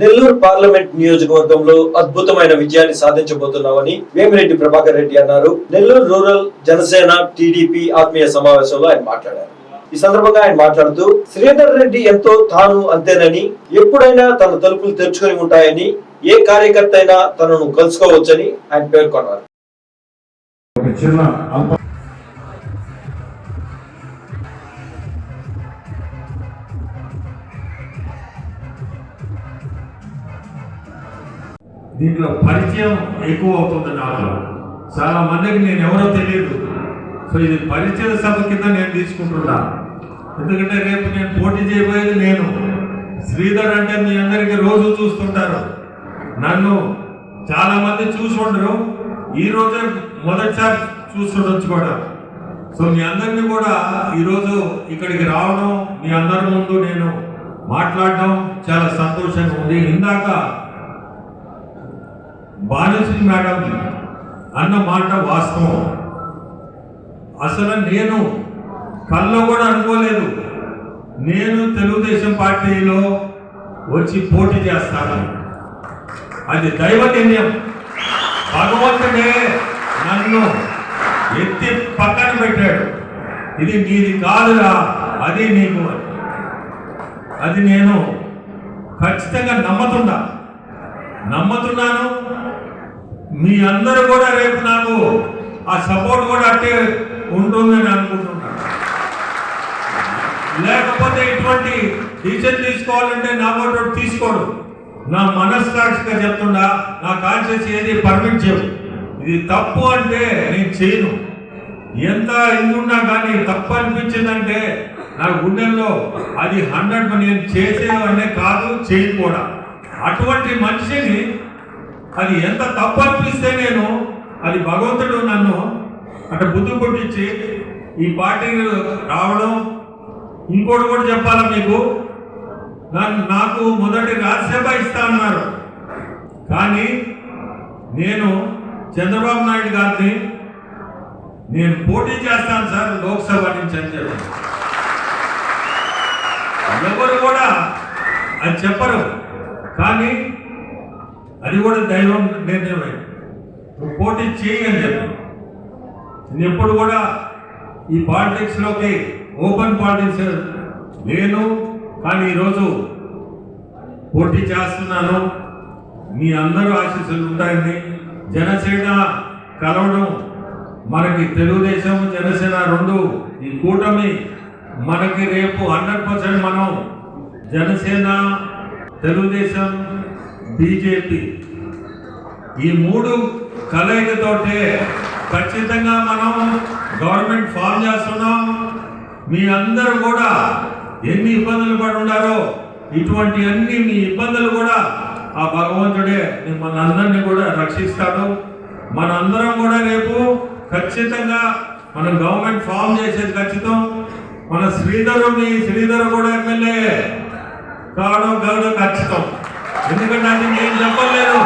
Nellore parliament నియోజకవర్గంలో అద్భుతమైన విజయాన్ని సాధించబోతున్నామని వేమిరెడ్డి ప్రభాకర్ రెడ్డి అన్నారు. నెల్లూరు రూరల్ జనసేన టీడీపీ ఆత్మీయ సమావేశంలో ఆయన మాట్లాడారు. ఈ సందర్భంగా ఆయన మాట్లాడుతూ శ్రీధర్ రెడ్డి ఎంతో తాను అంతేనని ఎప్పుడైనా తన తలుపులు తెరుచుకొని ఉంటాయని ఏ కార్యకర్త అయినా తనను కలుసుకోవచ్చని ఆయన పేర్కొన్నారు. దీంట్లో పరిచయం ఎక్కువ అవుతుంది నాలో చాలా మందికి నేను ఎవరో తెలియదు సో ఇది పరిచయ సభ కింద నేను తీసుకుంటున్నా. ఎందుకంటే రేపు నేను పోటీ చేయబోయేది నేను. శ్రీధర్ అంటే మీ అందరికీ రోజు చూస్తుంటారు. నన్ను చాలా మంది చూసి ఉండరు ఈ రోజే మొదటిసారి చూస్తుండొచ్చు కూడా. సో మీ అందరినీ కూడా ఈరోజు ఇక్కడికి రావడం మీ అందరి ముందు నేను మాట్లాడడం చాలా సంతోషంగా ఉంది. ఇందాక బాలశ్రీ మేడం అన్న మాట వాస్తవం. అసలు నేను కళ్ళ కూడా అనుకోలేదు. నేను తెలుగుదేశం పార్టీలో వచ్చి పోటీ చేస్తాను. అది దైవజన్యం భగవంతుడే నన్ను ఎత్తి పక్కన పెట్టాడు. ఇది నీది కాదురా అది నీకు అది నేను ఖచ్చితంగా నమ్మతుండా నమ్ముతున్నాను. మీ అందరూ కూడా రేపు నాకు ఆ సపోర్ట్ కూడా అట్టే ఉంటుందని అనుకుంటున్నాను. లేకపోతే ఇటువంటి డిసిషన్ తీసుకోవాలంటే నా ఓటు తీసుకోడు. నా మనస్సాక్షిగా చెప్తుండా నా కాన్షియస్ ఏది పర్మిట్ చేయదు ఇది తప్పు అంటే నేను చేయను. ఎంత ఇది కానీ తప్పు అనిపించిందంటే నా గుండెల్లో అది హండ్రెడ్ నేను చేసేవనే కాదు చేయకూడదు అటువంటి మనిషిని అది ఎంత తప్పు అనిపిస్తే నేను అది భగవంతుడు నన్ను అటు బుద్ధి పుట్టించి ఈ పార్టీ రావడం. ఇంకోటి కూడా చెప్పాలా మీకు? నన్ను నాకు మొదటి రాజ్యసభ ఇస్తా అన్నారు. కానీ నేను చంద్రబాబు నాయుడు గారిని నేను పోటీ చేస్తాను సార్ లోక్సభ నుంచి అని చెప్పాను ఎవరు కూడా అది చెప్పరు. కానీ అది కూడా దైవం నిర్ణయమే. నువ్వు పోటీ చేయి అని చెప్పి. నేను ఎప్పుడు కూడా ఈ పాలిటిక్స్లోకి ఓపెన్ పాలిటిక్స్ నేను కానీ ఈరోజు పోటీ చేస్తున్నాను. మీ అందరూ ఆశీస్సులు ఉంటాయని జనసేన కలవడం మనకి తెలుగుదేశం జనసేన రెండు ఈ కూటమి మనకి రేపు హండ్రెడ్ పర్సెంట్ మనం జనసేన తెలుగుదేశం బీజేపీ. ఈ మూడు కలయికతోటే ఖచ్చితంగా మనం గవర్నమెంట్ ఫామ్ చేస్తున్నాం. మీ అందరూ కూడా ఎన్ని ఇబ్బందులు పడి ఉన్నారో ఇటువంటి అన్ని మీ ఇబ్బందులు కూడా ఆ భగవంతుడే మిమ్మల్ని అందరినీ కూడా రక్షిస్తాడు. మనందరం కూడా రేపు ఖచ్చితంగా మనం గవర్నమెంట్ ఫామ్ చేసేది ఖచ్చితం. మన శ్రీధరు మీ శ్రీధరు కూడా ఎమ్మెల్యే. కావడం కావడం ఖచ్చితం ఎందుకంటే అది నేను చెప్పలేదు.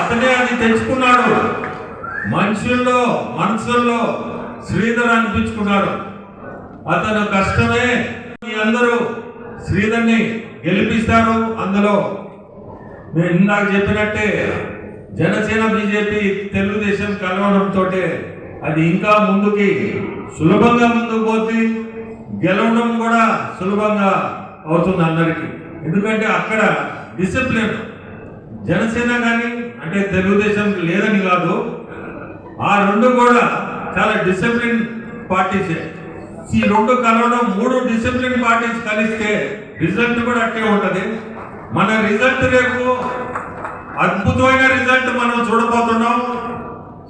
అతనే అది తెచ్చుకున్నాడు. మనుషుల్లో మనసుల్లో శ్రీధర్ అనిపించుకున్నాడు. అతను కష్టమే. మీ అందరూ శ్రీధర్ని గెలిపిస్తారు అందులో. నేను ఇందాక చెప్పినట్టే జనసేన బీజేపీ తెలుగుదేశం కలవడంతో అది ఇంకా ముందుకి సులభంగా ముందుకు పోతే గెలవడం కూడా సులభంగా అవుతుంది అందరికీ. ఎందుకంటే అక్కడ డిసిప్లిన్ జనసేన కానీ అంటే తెలుగుదేశం లేదని కాదు ఆ రెండు కూడా చాలా డిసిప్లిన్ పార్టీసే ఈ రెండు కలవడం మూడు డిసిప్లిన్ పార్టీస్ కలిస్తే రిజల్ట్ కూడా అట్టే ఉంటుంది. మన రిజల్ట్ రేపు అద్భుతమైన రిజల్ట్ మనం చూడబోతున్నాం.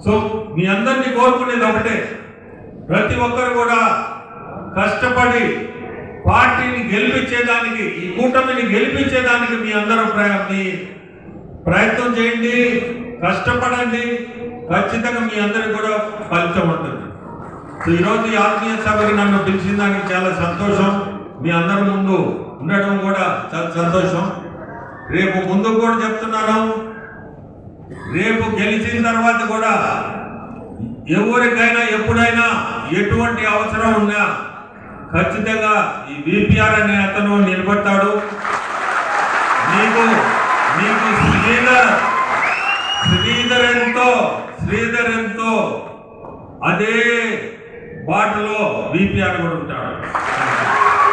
సో మీ అందరినీ కోరుకునేది ఒకటే. ప్రతి ఒక్కరు కూడా కష్టపడి పార్టీని గెలిపించేదానికి ఈ కూటమిని గెలిపించేదానికి మీ అందరూ ప్ర- మీ ప్రయత్నం చేయండి కష్టపడండి ఖచ్చితంగా మీ అందరికి కూడా ఫలితం ఉంటుంది. సో ఈరోజు ఈ ఆత్మీయ సభకి నన్ను పిలిచిన దానికి చాలా సంతోషం. మీ అందరి ముందు ఉండడం కూడా చాలా సంతోషం. రేపు ముందు కూడా చెప్తున్నాను. రేపు గెలిచిన తర్వాత కూడా ఎవరికైనా ఎప్పుడైనా ఎటువంటి అవసరం ఉన్నా ఖచ్చితంగా ఈ విపిఆర్ అనే అతను నిలబడతాడు. మీకు నీకు శ్రీధర్ శ్రీధర్ ఎంతో శ్రీధర్ ఎంతో అదే బాటలో బీపీఆర్ కూడా ఉంటాడు.